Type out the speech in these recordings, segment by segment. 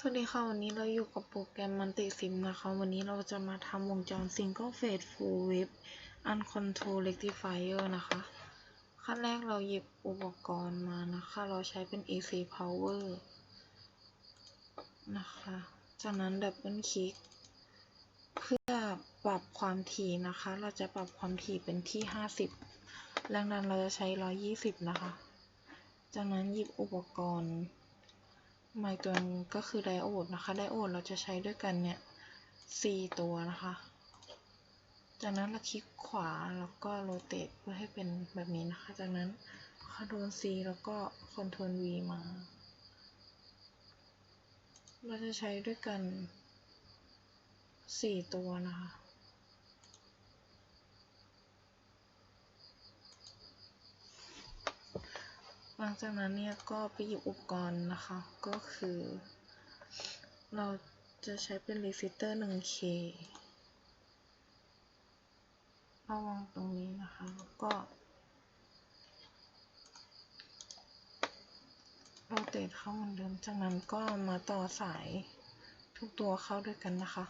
สวัสดีค่ะ วันนี้เราอยู่กับโปรแกรมมันติซิมนะคะ วันนี้เราจะมาทำวงจร Single Phase Full Wave Uncontrolled Rectifier นะคะ ขั้นแรกเราหยิบอุปกรณ์มานะคะ เราใช้เป็น AC Power นะคะ จากนั้นดับเบิลคลิก เพื่อปรับความถี่นะคะ เราจะปรับความถี่เป็นที่ 50 แรงดันเราจะใช้ 120 นะคะ จากนั้นหยิบอุปกรณ์ ไมตัวนึงก็คือไดโอดนะคะ ไดโอดเราจะใช้ด้วยกันเนี่ย 4 ตัวนะคะ จากนั้นเราคลิกขวาแล้วก็โรเตทเพื่อให้เป็นแบบนี้นะคะ จากนั้นคอนโทรล C แล้วก็คอนโทรล V มา เราจะใช้ด้วยกัน 4 ตัวนะคะ หลังจากนั้นเนี่ยก็ไปหยิบอุปกรณ์นะคะ ก็คือ เราจะใช้เป็นรีซิเตอร์ 1K เอาวางตรงนี้นะคะแล้วก็โรเตทเข้าเหมือนเดิมจากนั้นก็มาต่อสายทุกตัวเข้าด้วยกันนะคะ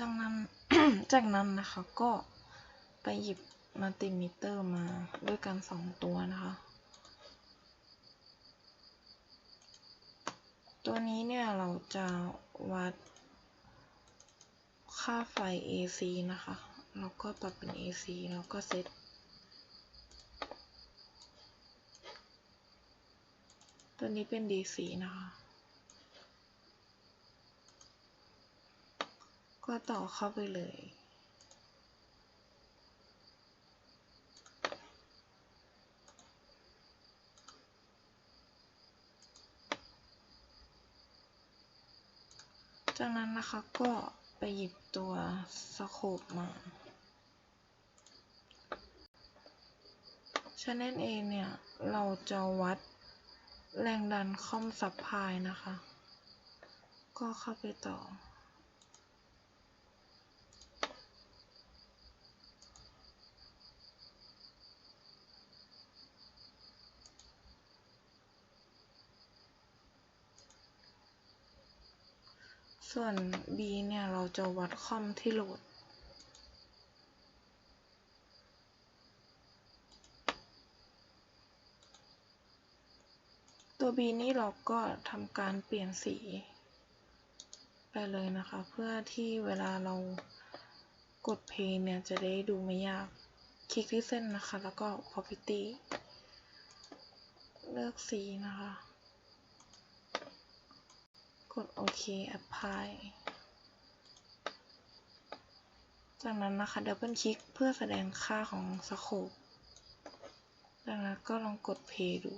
จากนั้น จากนั้นนะคะก็ไปหยิบมัลติมิเตอร์มาด้วยกันสองตัวนะคะ ตัวนี้เนี่ยเราจะวัดค่าไฟ AC นะคะ แล้วก็ปรับเป็น AC แล้วก็เซตตัวนี้เป็น DC นะคะ ก็ต่อเข้าไปเลย จากนั้นนะคะก็ไปหยิบตัวสโคปมา Channel A เนี่ย เราจะวัดแรงดันคอมซับพายนะคะ ก็เข้าไปต่อ ส่วน B เนี่ย เราจะวัดคอมที่โหลด ตัว B นี่เราก็ทำการเปลี่ยนสี ไปเลยนะคะ เพื่อที่เวลาเรากดเพลย์เนี่ย จะได้ดูไม่ยาก คลิกที่เส้นนะคะ แล้วก็ property เลือกสีนะคะ ดโอเค apply จากนั้นนะคะดับเบิลคลิกเพื่อแสดงค่าของสโคปจากนั้นก็ลองกด play ดู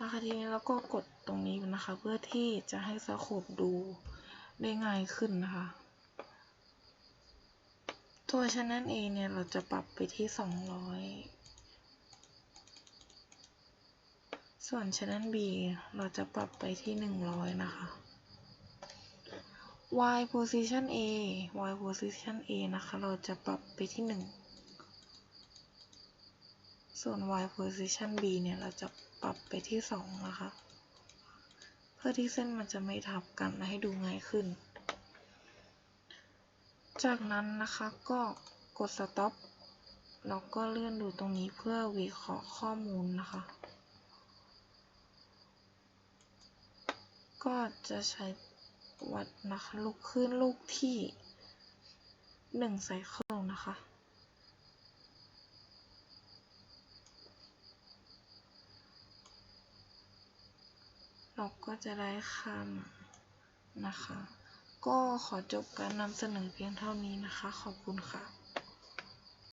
นะคะทีนี้เราก็กดตรงนี้นะคะ เพื่อที่จะให้สโคปดูได้ง่ายขึ้นนะคะ ตัวชั้นั่นเองเนี่ย เราจะปรับไปที่ 200 ส่วนช n น l B เราจะปรับไปที่ 100 นะคะ Y position A Y position A นะคะ เราจะปรับไปที่ 1 ส่วน Y position B เนี่ย เราจะปรับไปที่ 2 นะคะ เพื่อที่เส้นมันจะไม่ทับกันและให้ดูง่ายขึ้น จากนั้นนะคะก็กด stop แล้วก็เลื่อนดูตรงนี้เพื่อวิเคราะห์ข้อมูลนะคะ ก็จะใช้วัดนะคะ ลูกขึ้นลูกที่1ไซเคิลนะคะ เราก็จะได้ค่านะคะ ก็ขอจบการนำเสนอเพียงเท่านี้นะคะ ขอบคุณค่ะ